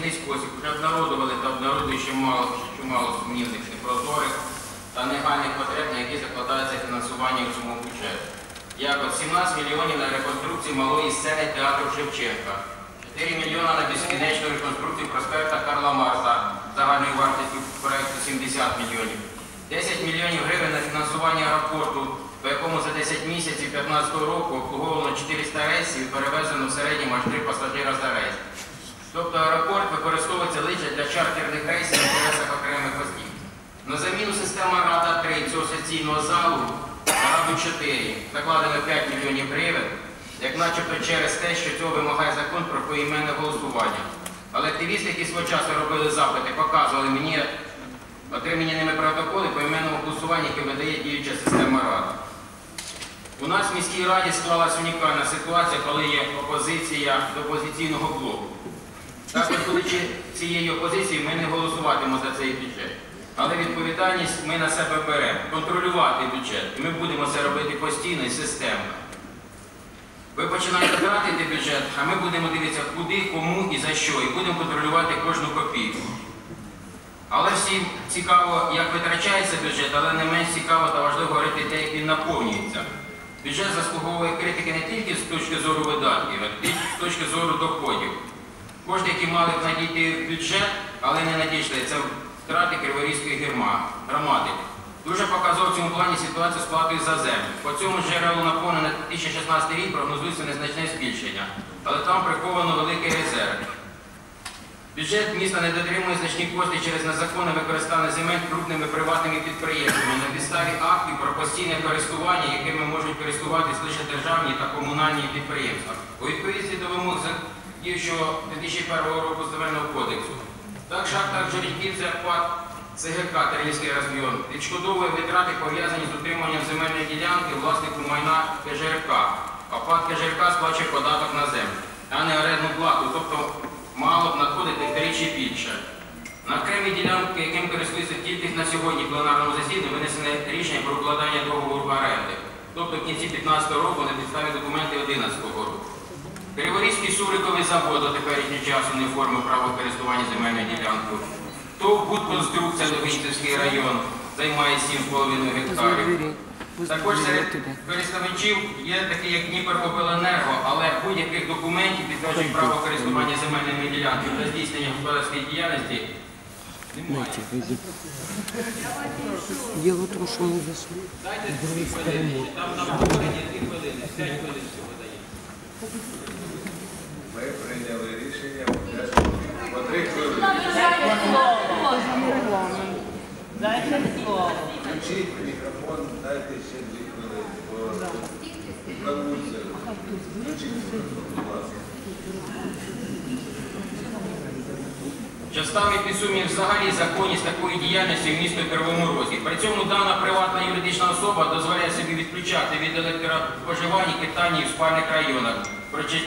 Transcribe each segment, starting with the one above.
виїзний спосіб вже обнародували та обнародують чимало, чимало сумнівних, непрозорих та негальних потреб, на які закладається фінансування в цьому бюджеті. Як от 17 мільйонів на реконструкцію малої сцени театру Шевченка, 4 мільйона на безкінечну реконструкцію проспекта Карла Марса загальною вартістю проєкту 70 мільйонів, 10 мільйонів гривень на фінансування аеропорту, по якому за 10 місяців 2015 року обслуговано 400 рейсів і перевезено в середньому аж 3 пасажира за рейс. Тобто аеропорт використовується лише для чартерних рейсів в інтересах окремих осіб. На заміну система Рада 3 цього сесійного залу Раду 4 закладено 5 мільйонів гривень, як начебто через те, що цього вимагає закон про поіменне голосування. Але активісти, які свого часу робили запити, показували мені отримані ними протоколи поіменного голосування, яке видає діюча система Рада. У нас в міській раді склалася унікальна ситуація, коли є опозиція до опозиційного блоку. Будучи цією опозицією, ми не голосуватимемо за цей бюджет. Але відповідальність ми на себе беремо контролювати бюджет. І ми будемо це робити постійно і системно. Ви починаєте тратити бюджет, а ми будемо дивитися, куди, кому і за що, і будемо контролювати кожну копійку. Але всім цікаво, як витрачається бюджет, але не менш цікаво та важливо говорити те, як він наповнюється. Бюджет заслуговує критики не тільки з точки зору видатків, а й з точки зору доходів. Кошти, які мали б надійти в бюджет, але не надійшли, це втрати Криворізької громади. Дуже показова в цьому плані ситуація з платою за землю. По цьому джерелу наповнення на 2016 рік прогнозується незначне збільшення, але там приховано великий резерв. Бюджет міста не дотримує значні кошти через незаконне використання земель крупними приватними підприємствами на підставі актів про постійне користування, якими можуть користуватись лише державні та комунальні підприємства. У відповідності до вимог діючого 2001 року земельного кодексу. Так шахта Джеріківця ПАД ЦГК Тернівський район відшкодовує витрати, пов'язані з утриманням земельної ділянки власнику майна КЖРК. А КЖРК сплачує податок на землю, а не орендну плату, тобто мало б надходити втричі більше. На окремі ділянки, яким користується тільки на сьогодні пленарному засіданні, винесене рішення про укладання договору оренди, тобто в кінці 2015 року на підставі документів 2011 року. Криворізький суриковий завод до теперішнього часу не оформив право користування земельною ділянкою. ТОВ «Будконструкція Новинцівський район займає 7,5 гектарів. Також серед користувачів є такі, як Дніпробленерго, але будь-яких документів підтверджують право користування земельними ділянками та здійснення господарської діяльності немає. Дайте, выйди. Дело в том, что мы зашли. Дайте там на обговорення дві хвилини, п'ять хвилин всього дає. Ми прийняли рішення по три хвилини. Дайте слово. Включіть мікрофон, дайте ще дві хвилини. Включіть мікрофон, будь ласка. Що ставить під сумнів взагалі законність такої діяльності в місто Кривому Розі. При цьому дана приватна юридична особа дозволяє собі відключати від електроспоживання китання в спальних районах,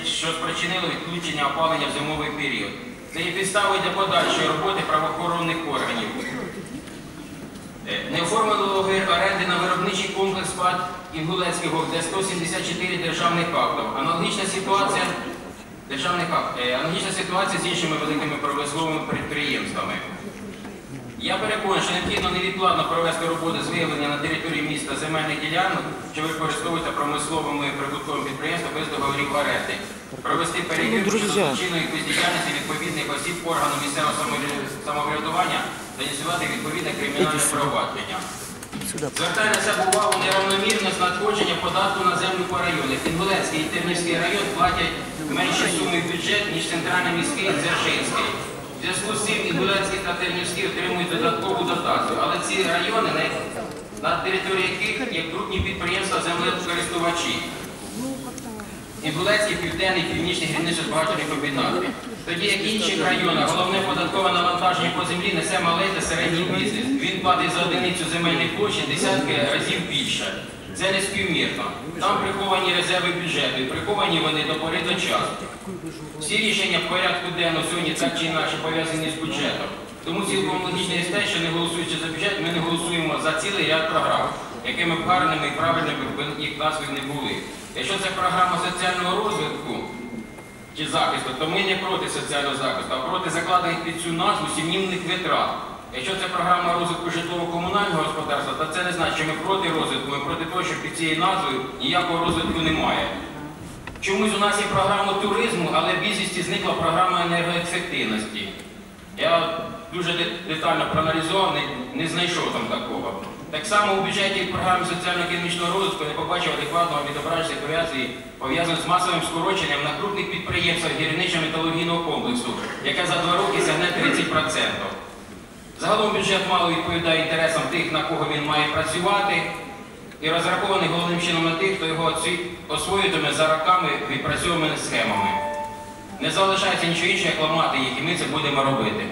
що спричинило відключення опалення в зимовий період. Це є підставою для подальшої роботи правоохоронних органів. Е, Не оформили оренди на виробничий комплекс ПАД Інгулецького, де 174 державних актів. Аналогічна ситуація державних акт. Е, Аналогічна ситуація з іншими великими промисловими підприємствами. Я переконаний, що необхідно невідкладно провести роботи з виявлення на території міста земельних ділянок, що використовуються промисловими прибутковими підприємствами без договорів оренди. Провести перевірку щодо друзі. злочинної бездіяльності відповідних осіб органу місцевого самоврядування та ініціювати відповідне кримінальне провадження. Звертаю увагу неравномірність надходження податку на землю. Інгулецький і Тернівський район платять менші суми в бюджет, ніж центральний міський Дзержинський. В зв'язку з цим Інгулецький та Тернівський отримують додаткову дотацію. Але ці райони, на, території яких є крупні підприємства землекористувачі. Інгулецький, південний, північний гірничо-збагачені комбінати. Тоді, як в інших районах, головне податкове навантаження по землі несе малий та середній бізнес. Він платить за одиницю земельної площі десятки разів більше. Це не співмірно. Там приховані резерви бюджету, і приховані вони до пори до часу. Всі рішення в порядку денного сьогодні так чи інакше пов'язані з бюджетом. Тому цілком логічно є те, що не голосуючи за бюджет, ми не голосуємо за цілий ряд програм, якими б гарними і правильними б їх назви не були. Якщо це програма соціального розвитку чи захисту, то ми не проти соціального захисту, а проти закладених під цю назву сім'ївних витрат. Якщо це програма розвитку житлово-комунального господарства, то це не значить, що ми проти розвитку, ми проти того, що під цією назвою ніякого розвитку немає. Чомусь у нас є програма туризму, але в більшості зникла програма енергоефективності. Я дуже детально проаналізував, не, не знайшов там такого. Так само у бюджеті програми соціально-економічного розвитку не побачив адекватного відображення ситуації, пов'язаної з масовим скороченням на крупних підприємствах гірничо-металургійного комплексу, яке за два роки сягне 30%. Загалом бюджет мало відповідає інтересам тих, на кого він має працювати, і розрахований головним чином на тих, хто його освоюватиме за роками відпрацьованими схемами. Не залишається нічого іншого, як ламати їх, і ми це будемо робити.